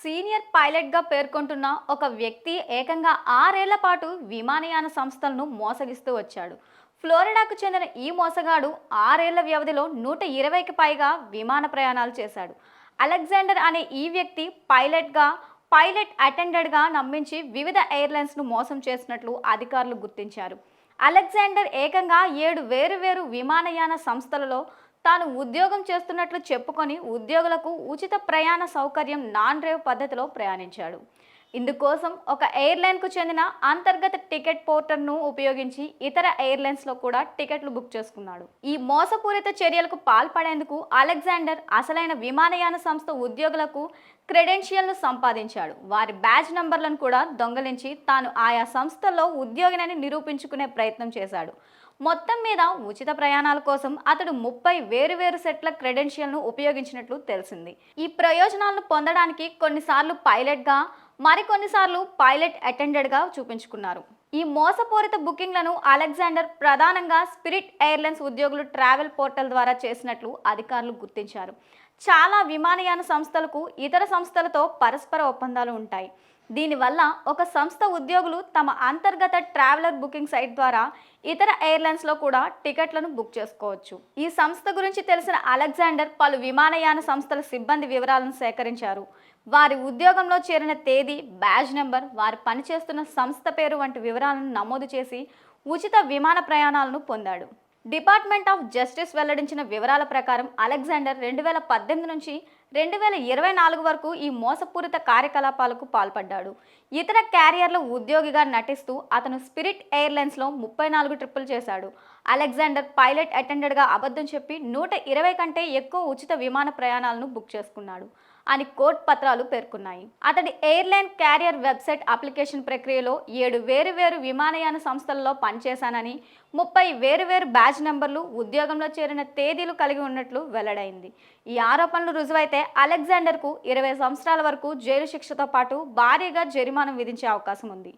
Senior పైలట్గా పేర్కొంటున్న ఒక వ్యక్తి ఏకంగా ఆరేళ్ళ పాటు విమానయాన సంస్థలను మోసగిస్తూ వచ్చాడు. ఫ్లోరిడాకు చెందిన ఈ మోసగాడు ఆరేళ్ళ వ్యవధిలో నూట ఇరవైకి పైగా విమాన ప్రయాణాలు చేశాడు. అలెగ్జాండర్ అనే ఈ వ్యక్తి పైలట్గా పైలట్ అటెండెడ్గా నమ్మించి వివిధ ఎయిర్లైన్స్ను మోసం చేసినట్లు అధికారులు గుర్తించారు. అలెగ్జాండర్ ఏకంగా ఏడు వేరు వేరు విమానయాన సంస్థలలో తాను ఉద్యోగం చేస్తున్నట్లు చెప్పుకొని ఉద్యోగులకు ఉచిత ప్రయాణ సౌకర్యం నాన్ డ్రైవ్ పద్ధతిలో ప్రయాణించాడు. ఇందుకోసం ఒక ఎయిర్లైన్కు చెందిన అంతర్గత టికెట్ పోర్టర్ను ఉపయోగించి ఇతర ఎయిర్లైన్స్లో కూడా టికెట్లు బుక్ చేసుకున్నాడు. ఈ మోసపూరిత చర్యలకు పాల్పడేందుకు అలెగ్జాండర్ అసలైన విమానయాన సంస్థ ఉద్యోగులకు క్రెడెన్షియల్ను సంపాదించాడు. వారి బ్యాచ్ నంబర్లను కూడా దొంగలించి తాను ఆయా సంస్థల్లో ఉద్యోగినని నిరూపించుకునే ప్రయత్నం చేశాడు. మొత్తం మీద ఉచిత ప్రయాణాల కోసం అతడు ముప్పై వేరువేరు సెట్ల క్రెడెన్షియల్ను ఉపయోగించినట్లు తెలిసింది. ఈ ప్రయోజనాలను పొందడానికి కొన్నిసార్లు పైలట్గా మరికొన్నిసార్లు పైలట్ అటెండెడ్గా చూపించుకున్నారు. ఈ మోసపూరిత బుకింగ్లను అలెగ్జాండర్ ప్రధానంగా స్పిరిట్ ఎయిర్లైన్స్ ఉద్యోగులు ట్రావెల్ పోర్టల్ ద్వారా చేసినట్లు అధికారులు గుర్తించారు. చాలా విమానయాన సంస్థలకు ఇతర సంస్థలతో పరస్పర ఒప్పందాలు ఉంటాయి. దీనివల్ల ఒక సంస్థ ఉద్యోగులు తమ అంతర్గత ట్రావెలర్ బుకింగ్ సైట్ ద్వారా ఇతర ఎయిర్లైన్స్లో కూడా టికెట్లను బుక్ చేసుకోవచ్చు. ఈ సంస్థ గురించి తెలిసిన అలెగ్జాండర్ పలు విమానయాన సంస్థల సిబ్బంది వివరాలను సేకరించారు. వారి ఉద్యోగంలో చేరిన తేదీ బ్యాజ్ నెంబర్ వారు పనిచేస్తున్న సంస్థ పేరు వంటి వివరాలను నమోదు చేసి ఉచిత విమాన ప్రయాణాలను పొందాడు. డిపార్ట్మెంట్ ఆఫ్ జస్టిస్ వెల్లడించిన వివరాల ప్రకారం అలెగ్జాండర్ రెండు వేల పద్దెనిమిది నుంచి రెండు వేల ఇరవై నాలుగు వరకు ఈ మోసపూరిత కార్యకలాపాలకు పాల్పడ్డాడు. ఇతర క్యారియర్లో ఉద్యోగిగా నటిస్తూ అతను స్పిరిట్ ఎయిర్లైన్స్లో ముప్పై నాలుగు ట్రిప్పులు చేశాడు. అలెగ్జాండర్ పైలట్ అటెండెడ్గా అబద్ధం చెప్పి నూట ఇరవై కంటే ఎక్కువ ఉచిత విమాన ప్రయాణాలను బుక్ చేసుకున్నాడు అని కోర్టు పత్రాలు పేర్కొన్నాయి. అతడి ఎయిర్లైన్ క్యారియర్ వెబ్సైట్ అప్లికేషన్ ప్రక్రియలో ఏడు వేరు వేరు విమానయాన సంస్థలలో పనిచేశానని ముప్పై వేరు వేరు బ్యాచ్ నెంబర్లు ఉద్యోగంలో చేరిన తేదీలు కలిగి ఉన్నట్లు వెల్లడైంది. ఈ ఆరోపణలు రుజువైతే అలెగ్జాండర్కు ఇరవై సంవత్సరాల వరకు జైలు శిక్షతో పాటు భారీగా జరిమానం విధించే అవకాశం ఉంది.